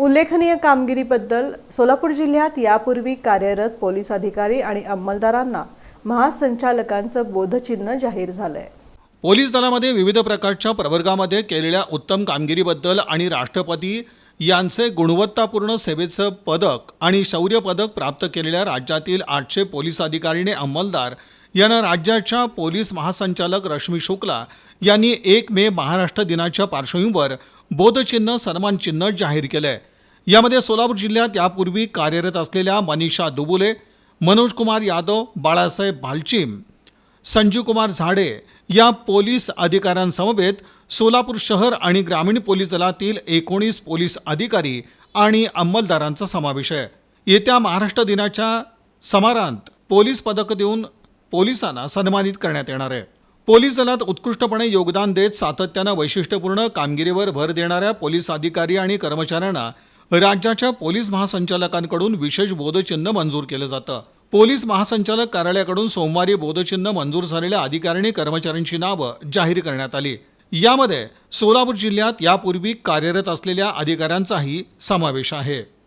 उल्लेखनीय कामगिरीबद्दल सोलापूर जिल्ह्यात यापूर्वी कार्यरत पोलीस अधिकारी आणि अंमलदारांना महासंचालकांचं बोधचिन्ह जाहीर झालंय. पोलीस दलामध्ये विविध प्रकारच्या प्रवर्गामध्ये केलेल्या उत्तम कामगिरीबद्दल आणि राष्ट्रपती यांचे गुणवत्तापूर्ण सेवेचं पदक आणि शौर्य पदक प्राप्त केलेल्या राज्यातील आठशे पोलीस अधिकारी आणि अंमलदार यांना राज्याच्या पोलीस महासंचालक रश्मी शुक्ला यांनी एक मे महाराष्ट्र दिनाच्या पार्श्वभूमीवर बोधचिन्ह सन्मानचिन्ह जाहीर केलं आहे यामध्ये सोलापूर जिल्ह्यात यापूर्वी कार्यरत असलेल्या मनीषा दुबुले मनोज कुमार यादव बाळासाहेब भालचिम संजीव कुमार झाडे या पोलीस अधिकाऱ्यांसमवेत सोलापूर शहर आणि ग्रामीण पोलीस दलातील एकोणीस पोलीस अधिकारी आणि अंमलदारांचा समावेश आहे. येत्या महाराष्ट्र दिनाच्या समारांत पोलीस पदक देऊन पोलिसांना सन्मानित करण्यात येणार आहे. पोलीस दलात उत्कृष्टपणे योगदान देत सातत्यानं वैशिष्ट्यपूर्ण कामगिरीवर भर देणाऱ्या पोलीस अधिकारी आणि कर्मचाऱ्यांना राज्याच्या पोलीस महासंचालकांकडून विशेष बोधचिन्ह मंजूर केलं जातं. पोलीस महासंचालक कार्यालयाकडून सोमवारी बोधचिन्ह मंजूर झालेल्या अधिकाऱ्यांनी कर्मचाऱ्यांची नावं जाहीर करण्यात आली. यामध्ये सोलापूर जिल्ह्यात यापूर्वी कार्यरत असलेल्या अधिकाऱ्यांचाही समावेश आहे.